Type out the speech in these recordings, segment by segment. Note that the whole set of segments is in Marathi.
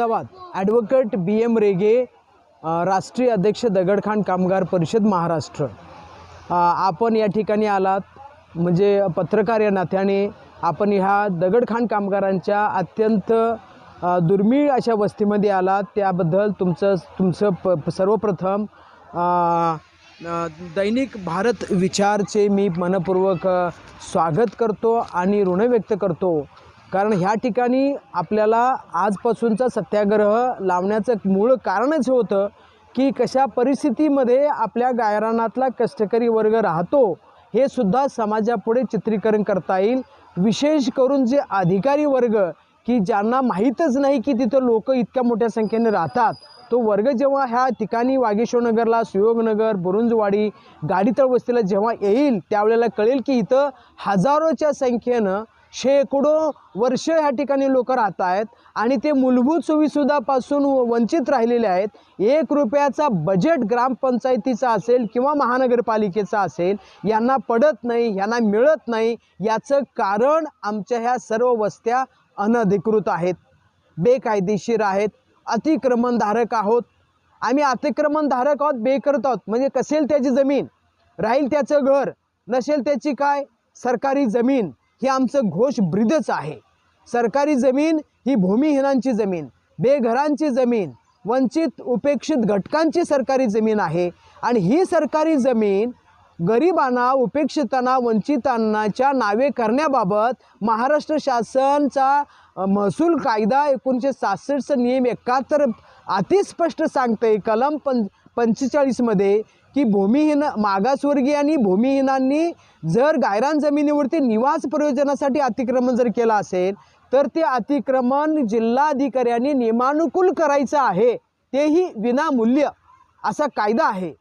Ahmedabad. Advocate B M Rege राष्ट्रीय अध्यक्ष दगडखान कामगार परिषद महाराष्ट्र. आपण या ठिकाणी आलात म्हणजे पत्रकार या नात्याने आपण ह्या दगडखान कामगारांच्या अत्यंत दुर्मिळ अशा वस्तीमध्ये आलात. त्याबद्दल तुमचं तुमचं प सर्वप्रथम दैनिक भारत विचारचे मी मनपूर्वक स्वागत करतो आणि ऋण व्यक्त करतो. कारण ह्या ठिकाणी आपल्याला आजपासूनचा सत्याग्रह लावण्याचं मूळ कारणच होतं की कशा परिस्थितीमध्ये आपल्या गायरानातला कष्टकरी वर्ग राहतो हे सुद्धा समाजापुढे चित्रीकरण करता येईल. विशेष करून जे अधिकारी वर्ग की ज्यांना माहीतच नाही की तिथं लोक इतक्या मोठ्या संख्येने राहतात तो वर्ग जेव्हा ह्या ठिकाणी वागेश्वरनगरला सुयोगनगर बुरुंजवाडी गाडीतळ वस्तीला जेव्हा येईल त्यावेळेला कळेल की इथं हजारोच्या संख्येनं शेकडो वर्ष ह्या ठिकाणी लोक राहत आहेत आणि ते मूलभूत सुविसुधापासून वंचित राहिलेले आहेत. एक रुपयाचा बजेट ग्रामपंचायतीचा असेल किंवा महानगरपालिकेचा असेल यांना पडत नाही यांना मिळत नाही याचं कारण आमच्या ह्या सर्व वस्त्या अनधिकृत आहेत. बेकायदेशीर आहेत अतिक्रमणधारक आहोत. आम्ही अतिक्रमणधारक आहोत बेकरत आहोत. म्हणजे कसेल त्याची जमीन? राहील त्याचं घर. नसेल त्याची काय? सरकारी जमीन. हे आमचं घोष ब्रीदच आहे. सरकारी जमीन ही भूमिहीनांची जमीन बेघरांची जमीन वंचित उपेक्षित घटकांची सरकारी जमीन आहे आणि ही सरकारी जमीन गरिबांना उपेक्षितांना वंचितांनाच्या नावे करण्याबाबत महाराष्ट्र शासनचा महसूल कायदा एकोणीसशे सासष्टचा नियम एकाहत्तर अतिस्पष्ट सांगते कलम पं पंचेचाळीसमध्ये की भूमिहीन मागासवर्गीय आणि भूमिहीनांनी जर गायरान जमिनीवरती निवास प्रयोजनासाठी अतिक्रमण जर केलं असेल तर ते अतिक्रमण जिल्हाधिकाऱ्यांनी नियमानुकूल करायचं आहे. तेही विनामूल्य असा कायदा आहे.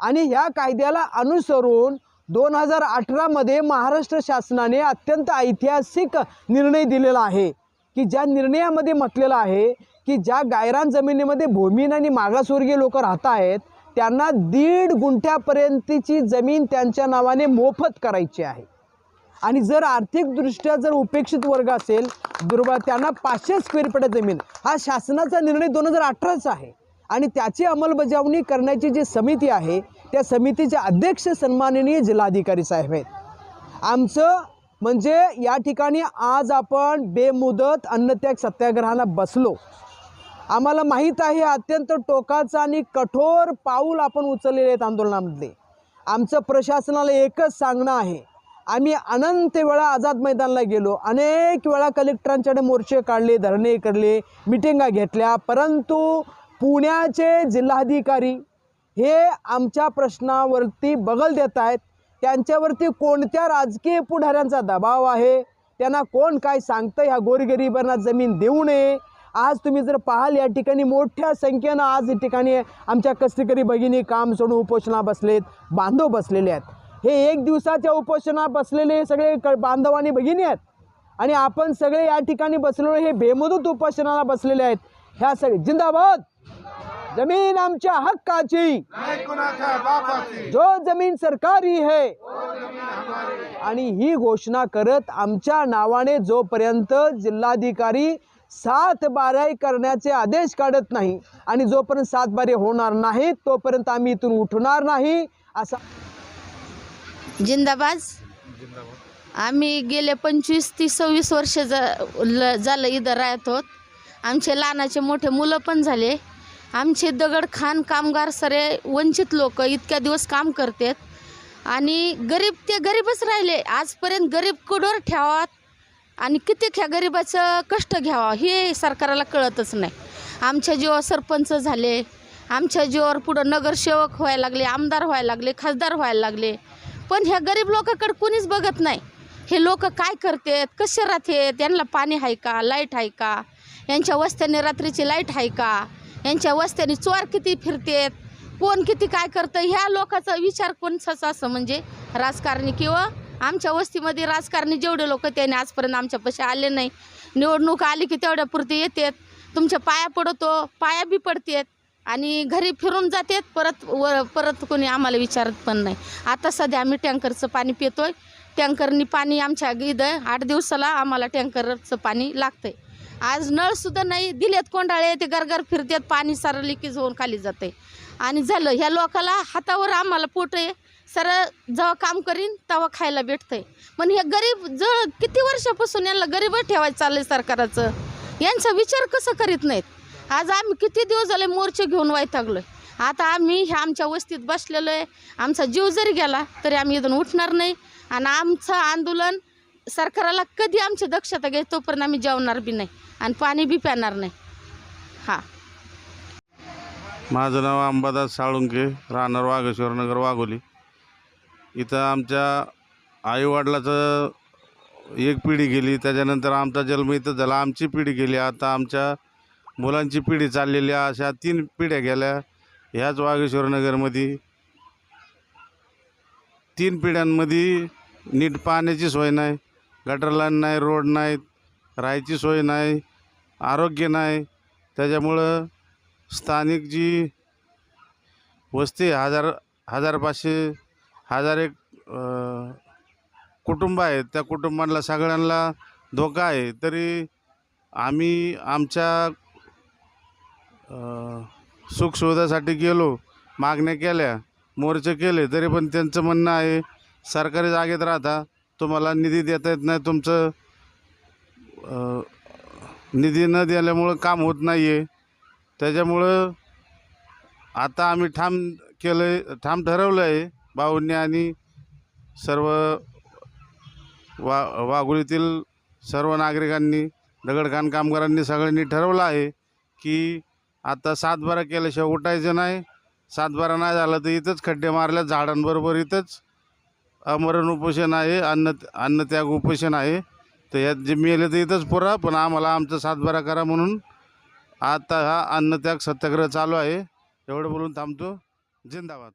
आणि ह्या कायद्याला अनुसरून दोन हजार अठरामध्ये महाराष्ट्र शासनाने अत्यंत ऐतिहासिक निर्णय दिलेला आहे. की ज्या निर्णयामध्ये म्हटलेलं आहे की ज्या गायरान जमिनीमध्ये भूमीन आणि मागासवर्गीय लोक राहत आहेत त्यांना दीड गुंठ्यापर्यंतची जमीन त्यांच्या नावाने मोफत करायची आहे. आणि जर आर्थिकदृष्ट्या जर उपेक्षित वर्ग असेल दुर्बळ त्यांना पाचशे स्क्वेअर फीट जमीन. हा शासनाचा निर्णय दोन हजार अठराचा आहे. आणि त्याची अंमलबजावणी करण्याची जी समिती आहे त्या समितीचे अध्यक्ष सन्माननीय जिल्हाधिकारी साहेब आहेत. आमचं म्हणजे या ठिकाणी आज आपण बेमुदत अन्नत्याग सत्याग्रहाला बसलो. आम्हाला माहीत आहे अत्यंत टोकाचं आणि कठोर पाऊल आपण उचललेले आहेत आंदोलनामधले. आमचं प्रशासनाला एकच सांगणं आहे आम्ही अनंत वेळा आझाद मैदानला गेलो. अनेक वेळा कलेक्टरांच्याकडे मोर्चे काढले धरणे करले मिटिंगा घेतल्या परंतु पुण्याचे जिल्हाधिकारी हे आमच्या प्रश्नावरती बगल देत आहेत. त्यांच्यावरती कोणत्या राजकीय पुढाऱ्यांचा दबाव आहे त्यांना कोण काय सांगतं ह्या गोरगरिबांना जमीन देऊ नये आज तुम्ही जर पाहाल या ठिकाणी मोठ्या संख्येनं आज या ठिकाणी आमच्या कष्टकरी भगिनी काम सोडून उपोषणा बसलेत बांधव बसलेले आहेत. हे एक दिवसाच्या उपोषणा बसलेले सगळे क बांधव आणि भगिनी आहेत. आणि आपण सगळे या ठिकाणी बसलेलो हे बेमुदत उपोषणाला बसलेले आहेत. ह्या सगळे जिंदाबाद! जमीन आमच्या हक्काची. जो जमीन सरकारी है. आणि ही घोषणा करत आमच्या नावाने जोपर्यंत जिल्हाधिकारी सात बाराई करण्याचे आदेश काढत नाही. आणि जोपर्यंत सात बारे होणार नाहीत तोपर्यंत आम्ही इथून उठणार नाही असा जिंदाबाद. आम्ही गेले पंचवीस ते सव्वीस वर्ष जा ल- झालं इथं राहत होत आमचे लहानाचे मोठे मुलं पण झाले. आमचे दगडखान कामगार सरे वंचित लोक इतक्या दिवस काम करतात. आणि गरीब ते गरीबच राहिले. आजपर्यंत गरीब कुडवर ठेवात आणि किती ह्या गरिबाचं कष्ट घ्यावं हे सरकाराला कळतच नाही. आमच्या जीवावर सरपंच झाले आमच्या जीवावर पुढं नगरसेवक व्हायला लागले आमदार व्हायला लागले खासदार व्हायला लागले. पण ह्या गरीब लोकांकडे कोणीच बघत नाही. हे लोक काय करतात कसे राहते त्यांना पाणी आहे का लाइट आहे का यांच्या वस्त्याने रात्रीची लाइट आहे का यांच्या वस्त्याने चोर किती फिरतेत कोण किती काय करतं ह्या लोकाचा विचार कोणचाच असं म्हणजे राजकारणी किंवा आमच्या वस्तीमध्ये राजकारणी जेवढे लोक त्याने आजपर्यंत आमच्यापाशी आले नाही. निवडणूक आली की तेवढ्यापुरती येतात. तुमच्या पाया पडतो पाया बी पडतात. आणि घरी फिरून जातात परत व परत कोणी आम्हाला विचारत पण नाही. आता सध्या आम्ही टँकरचं पाणी पितोय. टँकरनी पाणी आमच्या इथं आठ दिवसाला आम्हाला टँकरचं पाणी लागतंय. आज नळसुद्धा नाही दिलेत कोंडाळे ते गरगर फिरतात पाणी सारं लिकेज होऊन खाली जाते आणि झालं ह्या लोकाला हातावर आम्हाला पोट आहे. सर जेव्हा काम करीन तेव्हा खायला भेटतंय. पण हे गरीब जळ किती वर्षापासून यांना गरीबच ठेवायचं चाललंय सरकाराचं? यांचा विचार कसं करीत नाहीत? आज आम्ही किती दिवस झाले मोर्चे घेऊन वैतागलोय. आता आम्ही ह्या आमच्या वस्तीत बसलेलो आहे. आमचा जीव जरी गेला तरी आम्ही इथून उठणार नाही. आणि आमचं आंदोलन सरकाराला कधी आमची दक्षता घ्यायची तोपर्यंत आम्ही जेवणार बी नाही आणि पाणी बी प्याणार नाही. हां. माझं नाव अंबादास साळुंके राहणार वाघेश्वर नगर वाघोली. इथं आमच्या आईवडिलाचं एक पिढी गेली त्याच्यानंतर आमचा जन्म इथं झाला. आमची पिढी गेली आता आमच्या मुलांची पिढी चाललेली आहे. अशा तीन पिढ्या गेल्या ह्याच वाघेश्वर नगरमध्ये. तीन पिढ्यांमध्ये नीट पाण्याची सोय नाही गटरलाईन नाही रोड नाहीत राहायची सोय नाही आरोग्य नाही. त्याच्यामुळं स्थानिक जी वस्ती हजार हजार पाचशे हजार एक कुटुंब आहेत त्या कुटुंबांना सगळ्यांना धोका आहे. तरी आम्ही आमच्या सुखसुविधासाठी गेलो मागण्या केल्या मोर्चे केले तरी पण त्यांचं म्हणणं आहे सरकारी जागेत राहता तुम्हाला निधी देता येत नाही तुमचं निधी न दिल्यामुळं काम होत नाही आहे त्याच्यामुळं आता आम्ही ठाम केलं आहे ठाम ठरवलं आहे भाऊंनी आणि सर्व वा वाघोलीतील सर्व नागरिकांनी दगडखान कामगारांनी सगळ्यांनी ठरवलं आहे की आता सातबारा केल्याशिवाय उठायचं नाही. सातबारा नाही झालं तर इथंच खड्डे मारल्या झाडांबरोबर इथंच. अमरण उपोषण आहे अन्न अन्नत्याग उपोषण आहे. तर यात जे मेले तर इथंच पुरा पण आम्हाला आमचा सातबारा करा म्हणून आता हा अन्नत्याग सत्याग्रह चालू आहे. एवढं बोलून थांबतो. जिंदाबाद.